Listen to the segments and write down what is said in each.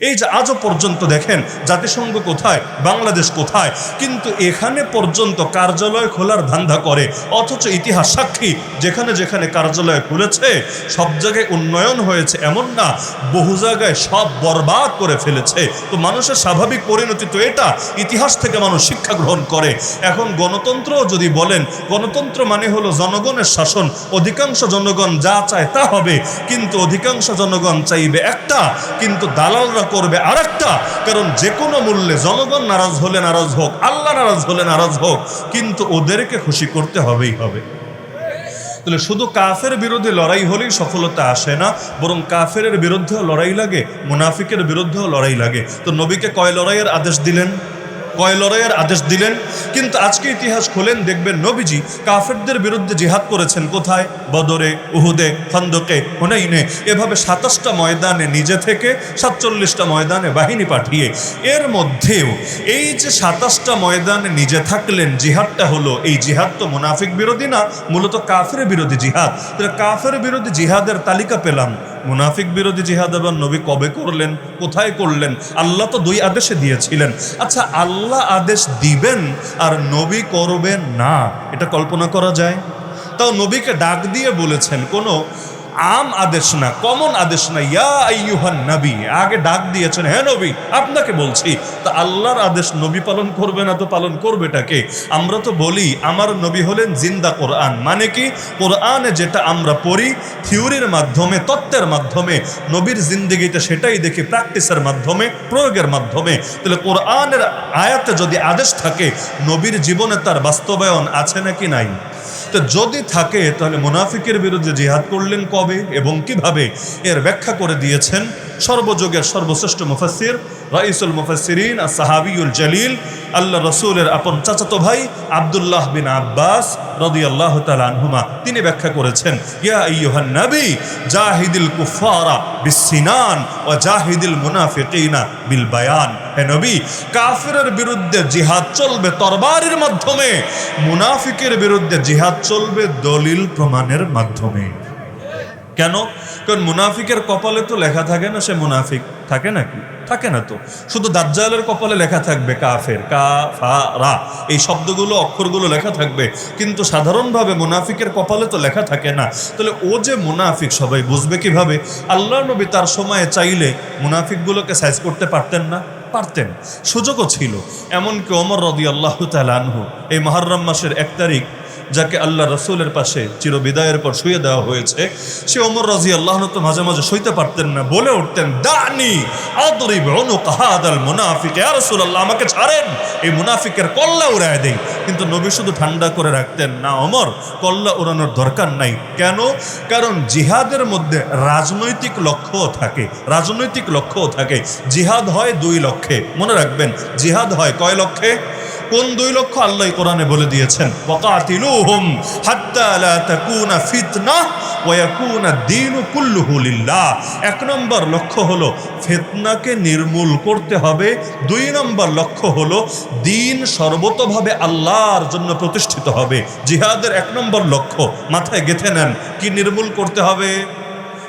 এই যে আজও পর্যন্ত দেখেন, জাতিসংঘ কোথায়, বাংলাদেশ কোথায়, কিন্তু এখানে পর্যন্ত কার্যালয় খোলার ধান্দা করে, অথচ ইতিহাস সাক্ষী, যেখানে যেখানে কার্যালয় খুলেছে, সব জায়গায় উন্নয়ন হয়েছে এমন না, বহু জায়গায় সব বরবাদ করে ফেলেছে। তো মানুষের স্বাভাবিক পরিণতি তো এটা, ইতিহাস থেকে মানুষ শিক্ষা গ্রহণ করে। এখন গণতন্ত্র যদি বলেন, গণতন্ত্র মানে হলো জনগণের শাসন, অধিকাংশ জনগণ যা চায় তা হবে, কিন্তু অধিকাংশ জনগণ চাইবে একটা, কিন্তু দালালরা করবে আরেকটা। কারণ যে কোনো মূল্যে জনগণ নারাজ হলে নারাজ হোক, আল্লাহ নারাজ হলে নারাজ হোক, কিন্তু ওদেরকে খুশি করতে হবেই হবে। তাহলে শুধু কাফের বিরুদ্ধে লড়াই হলেই সফলতা আসে না, বরং কাফের বিরুদ্ধেও লড়াই লাগে, মুনাফিকের বিরুদ্ধেও লড়াই লাগে। তো নবীকে কয় লড়াইয়ের আদেশ দিলেন? কয় লড়াইয়ের আদেশ দিলেন? কিন্তু আজকে ইতিহাস খোলেন, দেখবেন নবীজি কাফেরদের বিরুদ্ধে জিহাদ করেছেন। কোথায়? বদরে, উহুদে, খন্দকে, হুনাইনে। এভাবে সাতাশটা ময়দানে নিজে থেকে সাতচল্লিশটা ময়দানে বাহিনী পাঠিয়ে, এর মধ্যেও এই যে সাতাশটা ময়দানে নিজে থাকলেন, জিহাদটা হলো, এই জিহাদ তো মুনাফিক বিরোধী না, মূলত কাফের বিরোধী জিহাদ। কাফের বিরোধী জিহাদের তালিকা পেলাম। মুনাফিক বিরোধী জিহাদ এবং নবী কবে করলেন? কোথায় করলেন? আল্লাহ তো দুই আদেশে দিয়েছিলেন। আচ্ছা আল্লাহ আদেশ দিবেন আর নবী করবেন না, এটা কল্পনা করা যায়? তাও নবীকে ডাক দিয়ে বলেছেন, কোনো আম আদেশ না, কমন আদেশ না, ইয়া আইয়ুহান নবী, আগে ডাক দিয়েছেন হ্যাঁ নবী, আপনাকে বলছি, তা আল্লাহর আদেশ নবী পালন করবে না তো পালন করবেটাকে আমরা তো বলি, আমার নবী হলেন জিন্দা কোরআন মানে কি? কোরআনে যেটা আমরা পড়ি, থিওরির মাধ্যমে, তত্ত্বের মাধ্যমে, নবীর জিন্দিগিতে সেটাই দেখি, প্র্যাকটিসের মাধ্যমে, প্রয়োগের মাধ্যমে। তাহলে কোরআনের আয়াতে যদি আদেশ থাকে, নবীর জীবনে তার বাস্তবায়ন আছে নাকি নাই? তো যদি থাকে, তাহলে মুনাফিকের বিরুদ্ধে জিহাদ করলেন কবে এবং কীভাবে? এর ব্যাখ্যা করে দিয়েছেন সর্বযুগের সর্বশ্রেষ্ঠ মুফাসির রাইসুল মুফাসিরিন আর সাহাবিউল জলিল, আল্লাহ রসুলের আপন চাচাতো ভাই আবদুল্লাহ বিন আব্বাস রদি আল্লাহ আনহুমা। তিনি ব্যাখ্যা করেছেন, ইয়া আইয়ুহান নবী, জাহিদিল কুফারা বিসিনান ও জাহিদিল মুনাফিকিনা বিল বায়ান হে নবী, কাফিরের বিরুদ্ধে জিহাদ চলবে তরবারির মাধ্যমে, মুনাফিকের বিরুদ্ধে জিহাদ চলবে দলিল প্রমাণের মাধ্যমে। কেন? কারণ মুনাফিকের কপালে তো লেখা থাকে না, সে মুনাফিক থাকে নাকি? থাকে না তো। শুধু দাজ্জালের কপালে লেখা থাকবে কাফের, কা, ফা, রা। এই শব্দগুলো, অক্ষরগুলো লেখা থাকবে। কিন্তু সাধারণভাবে মুনাফিকের কপালে তো লেখা থাকে না। তাহলে ও যে মুনাফিক, সবাই বুঝবে কীভাবে? আল্লাহ নবী তার সময়ে চাইলে মুনাফিকগুলোকে সাইজ করতে পারতেন না? পারতেন। সুযোগও ছিল। এমনকি ওমর রদি আল্লাহ তালানহু এই মহরম মাসের এক তারিখ যাকে আল্লাহ রসুলের পাশে চিরবিদায়ের পর শুয়ে দেওয়া হয়েছে, সে অমর রাজি আল্লাহ তো মাঝে মাঝে শুইতে পারতেন না, বলে উঠতেন, দানি আদরিব কাহাদাল মুনাফিক, ইয়া রাসূলুল্লাহ, আমাকে ছাড়েন, এই মুনাফিকের কল্লা উড়ায় দেই। কিন্তু নবী শুধু ঠান্ডা করে রাখতেন, না ওমর, কল্লা উড়ানোর দরকার নাই। কেন? কারণ জিহাদের মধ্যে রাজনৈতিক লক্ষ্যও থাকে, রাজনৈতিক লক্ষ্যও থাকে। জিহাদ হয় দুই লক্ষ্যে, মনে রাখবেন, জিহাদ হয় কয় লক্ষ্যে? কোন দুই লক্ষ আল্লাহ কোরআনে বলে দিয়েছেন? ওয়াকাতিলুহুম হাত্তা লা তাকুনা ফিতনা ওয়া ইয়াকুনা দ্বীনু কুল্লুহু লিল্লাহ। এক নম্বর লক্ষ্য হলো ফিতনাকে নির্মূল করতে হবে। দুই নম্বর লক্ষ্য হলো দিন সর্বতভাবে আল্লাহর জন্য প্রতিষ্ঠিত হবে। জিহাদের এক নম্বর লক্ষ্য, মাথায় গেথে নেন, কি নির্মূল করতে হবে?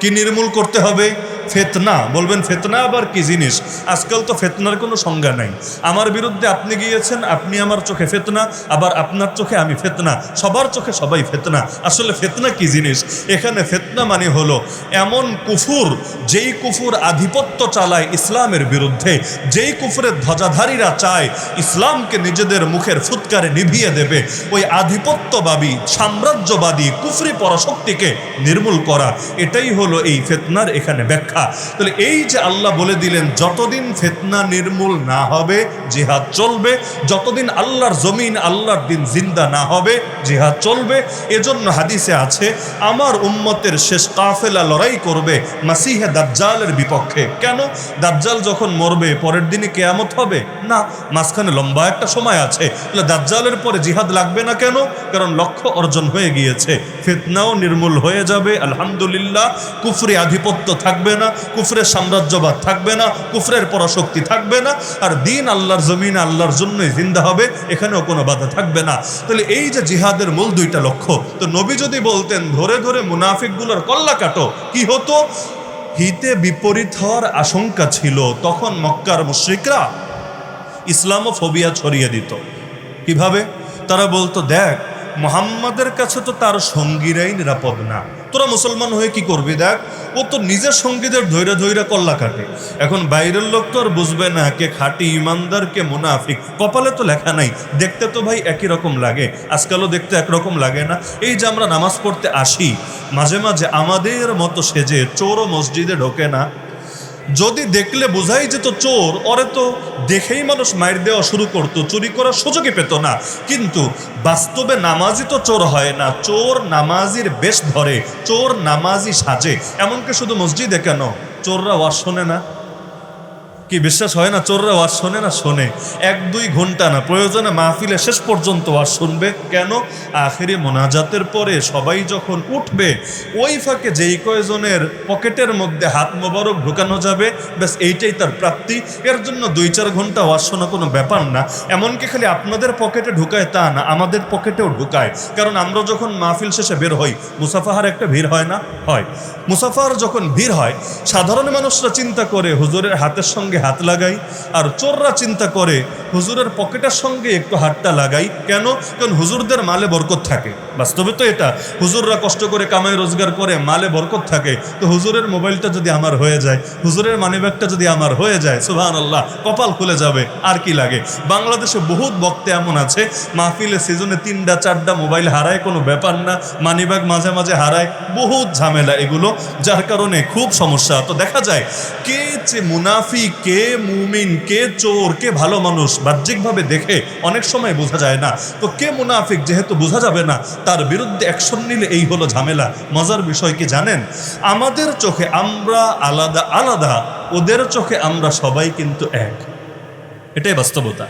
কি নির্মূল করতে হবে? ফেতনা, বলবেন ফেতনা আবার কি জিনিস? আজকাল তো ফেতনার কোনো সংজ্ঞা নাই। আমার বিরুদ্ধে আপনি গিয়েছেন, আপনি আমার চোখে ফেতনা, আবার আপনার চোখে আমি ফেতনা। সবার চোখে সবাই ফেতনা। আসলে ফেতনা কি জিনিস? এখানে ফেতনা মানে হলো এমন কুফুর, যেই কুফুর আধিপত্য চালায় ইসলামের বিরুদ্ধে, যেই কুফুরের ধ্বজাধারীরা চায় ইসলামকে নিজেদের মুখের ফুৎকারে নিভিয়ে দেবে, ওই আধিপত্যবাদী, সাম্রাজ্যবাদী, কুফরি পরাশক্তিকে নির্মূল করা। এটাই হলো এই ফেতনার এখানে ব্যাখ্যা। তাহলে এই যে আল্লাহ বলে দিলেন, যতদিন ফেতনা নির্মূল না হবে, জিহাদ চলবে। যতদিন আল্লাহর জমিন, আল্লাহর দিন জিন্দা না হবে, জিহাদ চলবে। এজন্য হাদিসে আছে, আমার উম্মতের শেষ কাফেলা লড়াই করবে মাসিহে দাজ্জালের বিপক্ষে। কেন? দাজ্জাল যখন মরবে, পরের দিনে কেয়ামত হবে? না, মাঝখানে লম্বা একটা সময় আছে। তাহলে দাজ্জালের পরে জিহাদ লাগবে না কেন? কারণ লক্ষ্য অর্জন হয়ে গিয়েছে। ফেতনাও নির্মূল হয়ে যাবে, আলহামদুলিল্লাহ। কুফরি আধিপত্য থাকবে না। কুফরের সাম্রাজ্যবাদ থাকবে না, কুফরের পরাশক্তি থাকবে না, আর দিন আল্লাহর জমিন আল্লাহর জন্যই জিন্দা হবে, এখানেও কোনো বাধা থাকবে না। তাহলে এই যে জিহাদের মূল দুইটা লক্ষ্য, তো নবী যদি বলতেন, ধরে ধরে মুনাফিকগুলোর কল্লা কাটো, কি হতো? হিতে বিপরীত হওয়ার আশঙ্কা ছিল, তখন মক্কার মুশ্রিকরা ইসলামোফোবিয়া ছড়িয়ে দিত। কীভাবে? তারা বলতো, দেখ, মোহাম্মদের কাছে তো তার সঙ্গীরাই নিরাপদ না। তোরা মুসলমান হয়ে কি করবি দেখ? ও তো নিজের সঙ্গীদের ধৈর্য ধৈর্য কল্লা কাটে। এখন বাইরের লোক তো আর বুঝবে না কে খাটি ইমানদার, কে মুনাফিক। কপালে তো লেখা নাই। দেখতে তো ভাই একই রকম লাগে। আজকালও দেখতে একরকম লাগে না। এই যে আমরা নামাজ পড়তে আসি, মাঝে মাঝে আমাদের মতো সেজে চোরও মসজিদে ঢোকে না। যদি দেখলে বোঝাই যেত চোর, ওরে তো দেখেই মানুষ মায়ের দেওয়া শুরু করত, চুরি করার সুযোগই পেত না। কিন্তু বাস্তবে নামাজি তো চোর হয় না, চোর নামাজির বেশ ধরে, চোর নামাজি সাজে। এমনকি শুধু মসজিদে কেন? চোররা ওয়াজ শোনে না। কি বিশ্বাস হয় না? চোররা ওয়াজ শোনে না? শোনে। এক, দুই ঘণ্টা না। প্রয়োজনে মাহফিলে শেষ পর্যন্ত ওয়াজ শুনবে। কেন? আখেরি মোনাজাতের পরে সবাই যখন উঠবে, ওই ফাঁকে যেই কয়জনের পকেটের মধ্যে হাত মোবারক ঢুকানো যাবে, ব্যাস এইটাই তার প্রাপ্তি। এর জন্য দুই, চার ঘণ্টা ওয়াজ শোনা কোনো ব্যাপার না। এমনকি খালি আপনাদের পকেটে ঢুকায় তা না, আমাদের পকেটেও ঢুকায়। কারণ আমরা যখন মাহফিল শেষে বের হই, মুসাফাহার একটা ভিড় হয় না? হয়। মুসাফাহার যখন ভিড় হয়, সাধারণ মানুষরা চিন্তা করে, হুজুরের হাতের সঙ্গে হাত লাগাই আর চোররা চিন্তা করে, হুজুরের পকেটের সঙ্গে একটু হাতটা লাগাই। কেন? কারণ হুজুরদের মালে বরকত থাকে। বাস্তবে তো এটা। হুজুররা কষ্ট করে কামাই রোজগার করে, মালে বরকত থাকে। তো হুজুরের মোবাইলটা যদি আমার হয়ে যায়, হুজুরের মানিব্যাগটা যদি আমার হয়ে যায় সুবাহ আল্লাহ কপাল খুলে যাবে, আর কি লাগে? বাংলাদেশে বহুত বক্তে এমন আছে, মাহফিলে সিজনে তিনটা, চারটা মোবাইল হারায়, কোনো ব্যাপার না, মানিব্যাগ মাঝে মাঝে হারায়, বহুত ঝামেলা এগুলো, যার কারণে খুব সমস্যা। তো দেখা যায়, কে যে মুনাফি কে মুমিন, কে চোর, কে ভালো মানুষ বাহ্যিকভাবে দেখে অনেক সময় বোঝা যায় না। তো কে মুনাফিক যেহেতু বোঝা যাবে না, তার বিরুদ্ধে অ্যাকশন নিলে এই হলো ঝামেলা। মজার বিষয় কি জানেন? আমাদের চোখে আমরা আলাদা আলাদা, ওদের চোখে আমরা সবাই কিন্তু এক। এটাই বাস্তবতা।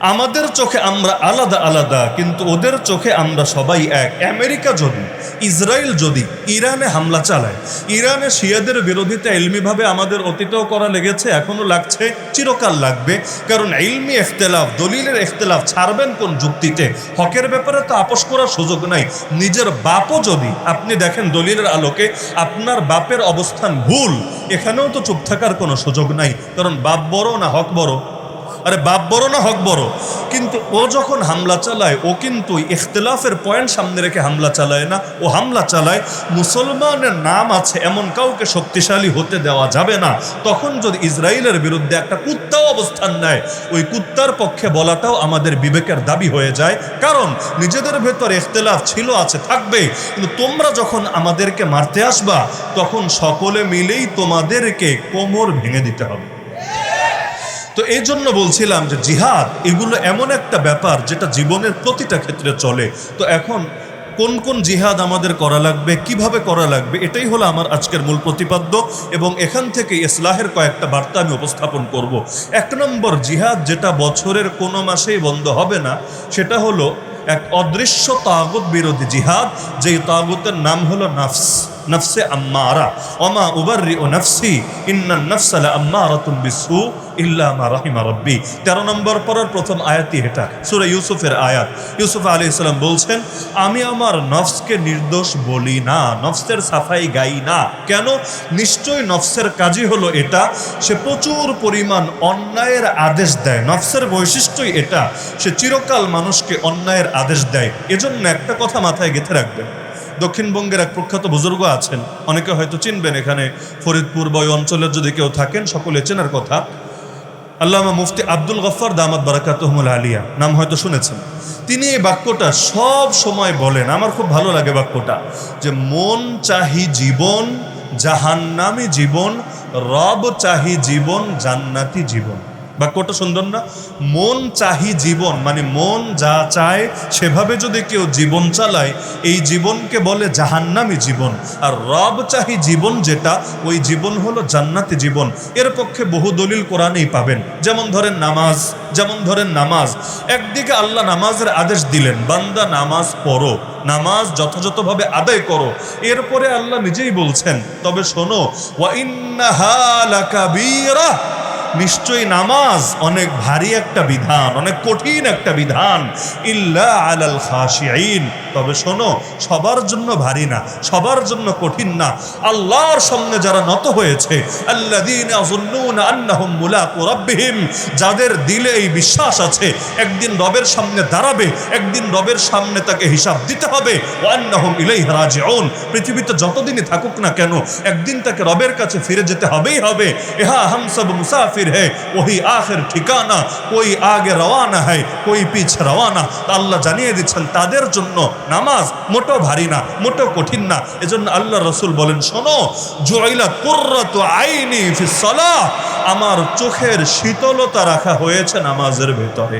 আমাদের চোখে আমরা আলাদা আলাদা, কিন্তু ওদের চোখে আমরা সবাই এক। আমেরিকা যদি, ইসরায়েল যদি, ইরানে হামলা চালায়, ইরানে শিয়াদের বিরোধিতা এলমিভাবে আমাদের অতীতেও করা লেগেছে এখনও লাগছে, চিরকাল লাগবে। কারণ এলমি এখতেলাফ, দলিলের এখতেলাফ, ছাড়বেন কোন যুক্তিতে? হকের ব্যাপারে তো আপোষ করার সুযোগ নাই। নিজের বাপও যদি, আপনি দেখেন দলিলের আলোকে, আপনার বাপের অবস্থান ভুল। এখানেও তো চুপ থাকার কোনো সুযোগ নাই। কারণ বাপ বড় না হক বড়? আরে বাপ বড় না হক বড়? কিন্তু ও যখন হামলা চালায়, ও কিন্তু ইখতলাফের পয়েন্ট সামনে রেখে হামলা চালায় না। ও হামলা চালায়, মুসলমানের নাম আছে এমন কাউকে শক্তিশালী হতে দেওয়া যাবে না। তখন যদি ইসরায়েলের বিরুদ্ধে একটা কুত্তাও অবস্থান নেয়, ওই কুত্তার পক্ষে বলাটাও আমাদের বিবেকের দাবি হয়ে যায়। কারণ নিজেদের ভেতর ইখতলাফ ছিল, আছে থাকবে কিন্তু তোমরা যখন আমাদেরকে মারতে আসবা, তখন সকলে মিলেই তোমাদেরকে কোমর ভেঙে দিতে হবে। তো এই জন্য বলছিলাম যে জিহাদ এগুলো এমন একটা ব্যাপার যেটা জীবনের প্রতিটা ক্ষেত্রে চলে। তো এখন কোন কোন জিহাদ আমাদের করা লাগবে, কীভাবে করা লাগবে, এটাই হলো আমার আজকের মূল প্রতিপাদ্য এবং এখান থেকে ইসলাহের কয়েকটা বার্তা আমি উপস্থাপন করব। এক নম্বর জিহাদ যেটা বছরের কোনো মাসেই বন্ধ হবে না, সেটা হলো এক অদৃশ্য তাগুত বিরোধী জিহাদ, যেই তাগুতের নাম হলো নাফস। নফসে আম্মারা। ওমা উবাররি ও নফসি, ইন্না নফসালা আম্মারাতুম বিসু, ইল্লা মা রাহিমা রব্বি। তেরো নম্বর পরের প্রথম আয়াতই এটা, সুরে ইউসুফের আয়াত। ইউসুফ আলী ইসলাম বলছেন, আমি আমার নফসকে নির্দোষ বলি না, নফসের সাফাই গাই না। কেন? নিশ্চয়ই নফসের কাজই হলো এটা, সে প্রচুর পরিমাণ অন্যায়ের আদেশ দেয়। নফসের বৈশিষ্ট্যই এটা, সে চিরকাল মানুষকে অন্যায়ের আদেশ দেয়। এজন্য একটা কথা মাথায় গেঁথে রাখবেন দক্ষিণবঙ্গের এক প্রখ্যাত বুজুর্গ আছেন। অনেকে হয়তো চিনবেন এখানে ফরিদপুর বা ওই অঞ্চলের যদি কেউ থাকেন, সকলে চেনার কথা। আল্লামা মুফতি আব্দুল গফ্ফার দামাত বারাকাতহমুল আলিয়া, নাম হয়তো শুনেছেন। তিনি এই বাক্যটা সব সময় বলেন। আমার খুব ভালো লাগে বাক্যটা, যে মন চাহি জীবন, জাহান্নামি জীবন, রব চাহি জীবন, জান্নাতি জীবন। বাক্যটা সুন্দর না? মন চাহি জীবন মানে মন যা চায় সেভাবে যদি কেউ জীবন চালায়, এই জীবনকে বলে জাহান্নামি জীবন। আর রব চাহি জীবন যেটা, ওই জীবন হলো জান্নাতি জীবন। এর পক্ষে বহু দলিল কোরআনেই পাবেন। যেমন ধরেন নামাজ, যেমন ধরেন নামাজ। একদিকে আল্লাহ নামাজের আদেশ দিলেন, বান্দা নামাজ পড়ো, নামাজ যথাযথভাবে আদায় করো। এরপরে আল্লাহ নিজেই বলছেন, তবে শোনো, ওয়া নিশ্চয়ই নামাজ অনেক ভারী একটা বিধান, অনেক কঠিন একটা বিধান। ইল্লা আলাল খাশিয়াইন তবে শোনো, সবার জন্য ভারী না, সবার জন্য কঠিন না। আল্লাহর সামনে যারা নত হয়েছে যাদের দিলে এই বিশ্বাস আছে, একদিন রবের সামনে দাঁড়াবে, একদিন রবের সামনে তাকে হিসাব দিতে হবে, ওয়া আন্নাহুম ইলাইহি রাজিউন। পৃথিবীতে যতদিনই থাকুক না কেন, একদিন তাকে রবের কাছে ফিরে যেতে হবেই হবে। ইহা হাম সব মুসাফির है वही আখের ঠিকানা কই আগে রওয়ানা है কই পিছ রওয়ানা তা আল্লাহ জানিয়ে দিচ্ছেন তাদের জন্য নামাজ মোটো ভারী না মোটো কঠিন না এজন্য আল্লাহ রসুল বলেন শোনো জয়লা কুর্রত আইনি ফিস সালাহ আমার চোখের শীতলতা রাখা হয়েছে নামাজের ভেতরে